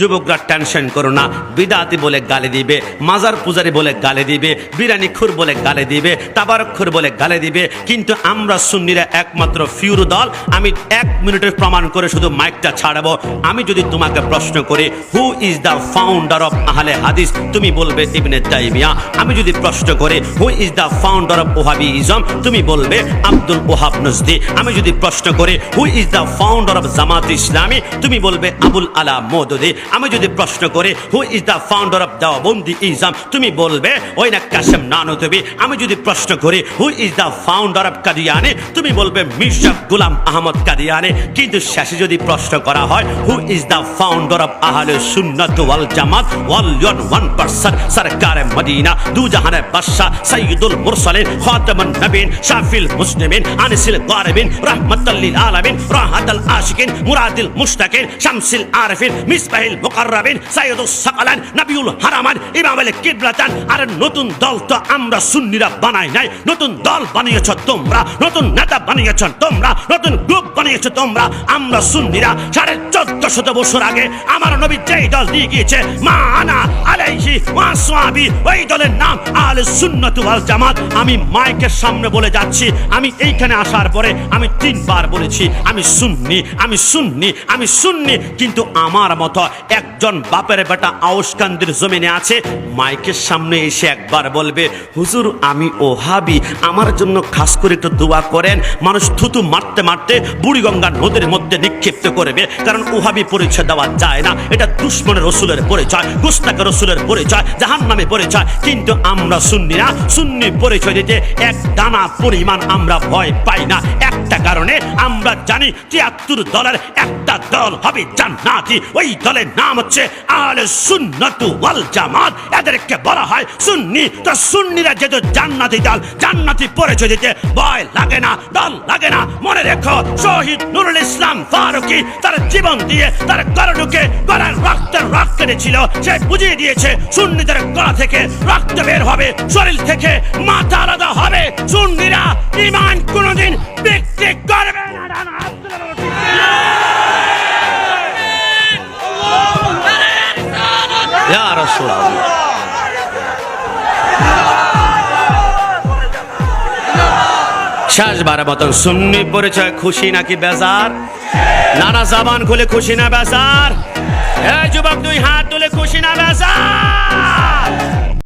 যুবকরা টেনশন করো না। বিদাতি বলে গালি দিবে, মাজার পূজারি বলে গালি দিবে বিরানি খুর বলে গালি দিবে তাবারক্ষর বলে গালি দিবে। কিন্তু আমরা সুন্নিরা একমাত্র ফিউর দল, আমি এক মিনিটের প্রমাণ করে শুধু মাইকটা ছাড়াবো। আমি যদি তোমাকে প্রশ্ন করি who is the founder of Ahle Hadith? তুমি বলবে ইবনে তাইমিয়া। আমি যদি প্রশ্ন করি who is the founder of Wahhabism তুমি বলবে আব্দুল ওহাব নজদি। আমি যদি প্রশ্ন করি who is the founder of Jamaat Islami? তুমি বলবে আবুল আলা মৌদুদি। আমি যদি প্রশ্ন করি who is the founder of Deobandism তুমি বলবে, ওই না কাসেম নানতবি আমি যদি প্রশ্ন করি who is the founder of Qadiani তুমি বলবে, মির্জা গুলাম আহমদ কাদিয়ানি কিন্তু শেষে যদি প্রশ্ন করা হয় who is the founder of আহলে সুন্নাত ওয়াল জামাত? ওয়াল ইয়ন ওয়ান পার্সন সরকার মদিনা দু জাহানের বাদশাহ সৈয়দুল মুরসালিন, খাতামুন নবীন শাফিল মুসলিমিন, আনিসিল গারিবিন রাহমাতাল লিল আলামিন, রাহাতাল আশিকিন, মুরাদিল মুশতাকিন, শামসিল আরিফিন, মিসবাহিল মুকাররাবিন সাকালান নবিউল হারামান, ইমাম কিবলাতান। আর নতুন দল তো আমরা সুন্নিরা বানাই নাই। নতুন দল বানিয়েছ তোমরা, নতুন নেতা বানিয়েছ তোমরা, নতুন গ্রুপ বানিয়েছ তোমরা। আমরা সুন্নিরা সাড়ে চোদ্দ শত বছর আগে আমার নবী যেই দল গিয়েছে মা আনা আলাইহি ওই দলের নাম আলে সুন্নাত জামাত। আমি মাইকের সামনে বলে যাচ্ছি, আমি এইখানে আসার পরে আমি তিনবার বলেছি, আমি সুন্নি আমি সুন্নি আমি সুন্নি, কিন্তু আমার মতো একজন বাপের বেটা আউসকান্দির জমিনে আছে। মাইকের সামনে এসে একবার বলবে, হুজুর, আমি ওহাবি। আমার জন্য খাস করে একটু দোয়া করেন। মানুষ থুতু মারতে মারতে বুড়িগঙ্গা নদীর মধ্যে নিক্ষিপ্ত করবে, কারণ ওহাবি পরিচয় দেওয়া যায় না। এটা দুশ্মনের রসুলের পরিচয় গুস্তাকে রসুলের পরিচয় জাহান নামে পরিচয়। কিন্তু আমরা সুন্নি না। সুন্নি পরিচয় দিতে এক দানা পরিমাণ আমরা ভয় পাই না। একটা কারণে আমরা জানি, তিয়াত্তর দলের একটা দল হবে জান্নাতি। ওই দলের নাম হচ্ছে আলে সুন্নাতু ওয়াল জামাত। এদেরকে বলা হয় সুন্নি। তো সুন্নিরা যেহেতু জান্নাতি দল, জান্নাতি পরিচয় দিতে ভয় লাগে না, দল লাগে না। মনে রেখো, শহীদ নুরুল ইসলাম ফারুকি তার জীবন দিয়ে তার গরডুকে গলার রক্তের রক্ত কেটেছিল সে বুঝিয়ে দিয়েছে, সুন্নিদের গলা থেকে রক্ত বের হবে, শরীর থেকে মাথা আলাদা হবে। সুন্নিরা ইমান কোনোদিন শেষবার মতন। সুন্নি পরিচয় খুশি নাকি বেজার? নানা জাবান খুলে খুশি না বেজার? এই যুবক দুই হাত তুলে খুশি না বেজার?